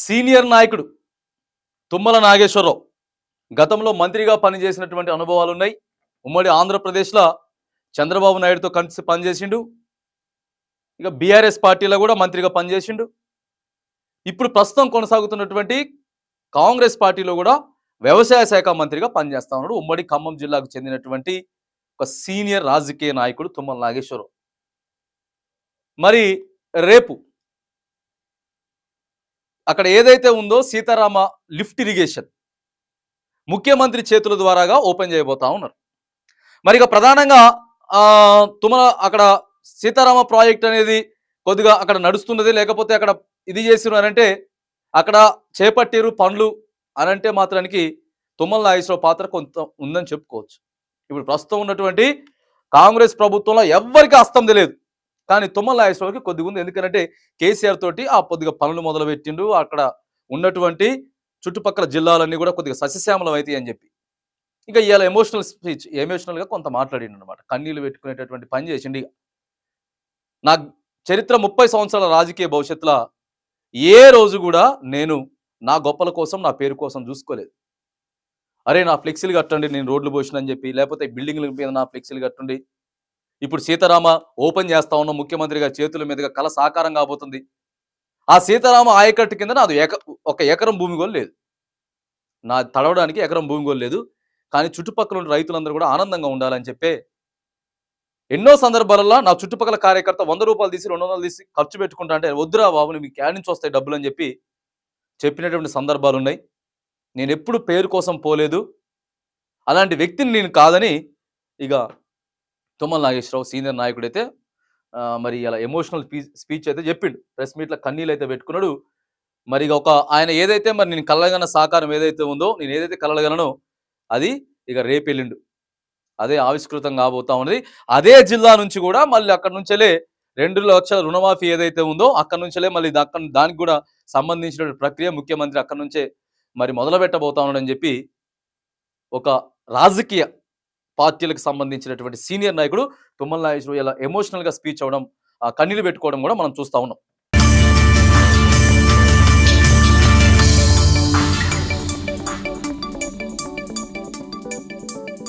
Senior నాయకుడు తుమ్మల నాగేశ్వరరావు. గతంలో మంత్రిగా పనిచేసినటువంటి అనుభవాలు ఉన్నాయి ఉమ్మడి ఆంధ్రప్రదేశ్లో చంద్రబాబు నాయుడుతో కలిసి పనిచేసిండు. ఇక బీఆర్ఎస్ పార్టీలో కూడా మంత్రిగా పనిచేసిండు. ఇప్పుడు ప్రస్తుతం కొనసాగుతున్నటువంటి కాంగ్రెస్ పార్టీలో కూడా వ్యవసాయ శాఖ మంత్రిగా పనిచేస్తా ఉన్నాడు. ఉమ్మడి ఖమ్మం జిల్లాకు చెందినటువంటి ఒక సీనియర్ రాజకీయ నాయకుడు తుమ్మల నాగేశ్వరరావు. మరి రేపు అక్కడ ఏదైతే ఉందో సీతారామ లిఫ్ట్ ఇరిగేషన్ ముఖ్యమంత్రి చేతుల ద్వారాగా ఓపెన్ చేయబోతా ఉన్నారు. మరి ఇక ప్రధానంగా తుమల అక్కడ సీతారామ ప్రాజెక్ట్ అనేది కొద్దిగా అక్కడ నడుస్తున్నది లేకపోతే అక్కడ ఇది చేస్తున్నారంటే అక్కడ చేపట్టిరు పనులు అనంటే మాత్రానికి తుమ్మల నాగేశ్వరరావు పాత్ర కొంత ఉందని చెప్పుకోవచ్చు. ఇప్పుడు ప్రస్తుతం ఉన్నటువంటి కాంగ్రెస్ ప్రభుత్వంలో ఎవరికి అస్తం తెలియదు. కానీ తుమ్మల నాగేశ్వరరావుకి కొద్దిగా ఉంది ఎందుకంటే కేసీఆర్ తోటి ఆ కొద్దిగా పనులు మొదలు పెట్టిండు అక్కడ ఉన్నటువంటి చుట్టుపక్కల జిల్లాలన్నీ కూడా కొద్దిగా సస్యశ్యామలం అవుతాయి అని చెప్పి. ఇంకా ఇవాళ ఎమోషనల్ స్పీచ్ ఎమోషనల్గా కొంత మాట్లాడిండు అనమాట కన్నీళ్ళు పెట్టుకునేటటువంటి పని చేసిండి నా చరిత్ర ముప్పై సంవత్సరాల రాజకీయ భవిష్యత్తులో ఏ రోజు కూడా నేను నా గొప్పల కోసం నా పేరు కోసం చూసుకోలేదు. అరే నా ఫ్లెక్సీలు కట్టండి నేను రోడ్లు పోసినని చెప్పి లేకపోతే బిల్డింగ్ల మీద నా ఫ్లెక్సీలు కట్టండి ఇప్పుడు సీతారామ ఓపెన్ చేస్తా ఉన్న ముఖ్యమంత్రిగా చేతుల మీదుగా కళ సాకారం కాబోతుంది. ఆ సీతారామ ఆయకట్టు కింద నాది ఏక ఒక ఎకరం భూమి కూడా లేదు. నా తడవడానికి ఎకరం భూమి కూడా లేదు. కానీ చుట్టుపక్కల ఉన్న రైతులందరూ కూడా ఆనందంగా ఉండాలని చెప్పే ఎన్నో సందర్భాలలో నా చుట్టుపక్కల కార్యకర్త వంద రూపాయలు తీసి రెండు వందలు తీసి ఖర్చు పెట్టుకుంటా అంటే వద్దురా బాబుని మీకు క్యాడ్ నుంచి వస్తాయి డబ్బులు అని చెప్పి చెప్పినటువంటి సందర్భాలు ఉన్నాయి. నేను ఎప్పుడు పేరు కోసం పోలేదు. అలాంటి వ్యక్తిని నేను కాదని ఇక తుమ్మల నాగేశ్వరరావు సీనియర్ నాయకుడైతే అయితే మరి అలా ఎమోషనల్ స్పీచ్ అయితే చెప్పిండు. ప్రెస్ మీట్లో కన్నీళ్ళు అయితే పెట్టుకున్నాడు. మరి ఇక ఒక ఆయన ఏదైతే మరి నేను కలగన సాకారం ఏదైతే ఉందో నేను ఏదైతే కలగలనో అది ఇక రేపెళ్ళిండు అదే ఆవిష్కృతం కాబోతా ఉన్నది. అదే జిల్లా నుంచి కూడా మళ్ళీ అక్కడ నుంచెలే రెండు లక్షల రుణమాఫీ ఏదైతే ఉందో అక్కడ నుంచెలే మళ్ళీ అక్కడ దానికి కూడా సంబంధించిన ప్రక్రియ ముఖ్యమంత్రి అక్కడ నుంచే మరి మొదలు పెట్టబోతా ఉన్నాడని చెప్పి ఒక రాజకీయ పార్టీలకు సంబంధించినటువంటి సీనియర్ నాయకుడు తుమ్మల నాగేశ్వరరావు ఇలా ఎమోషనల్గా స్పీచ్ అవ్వడం ఆ కన్నీళ్ళు పెట్టుకోవడం కూడా మనం చూస్తా ఉన్నాం.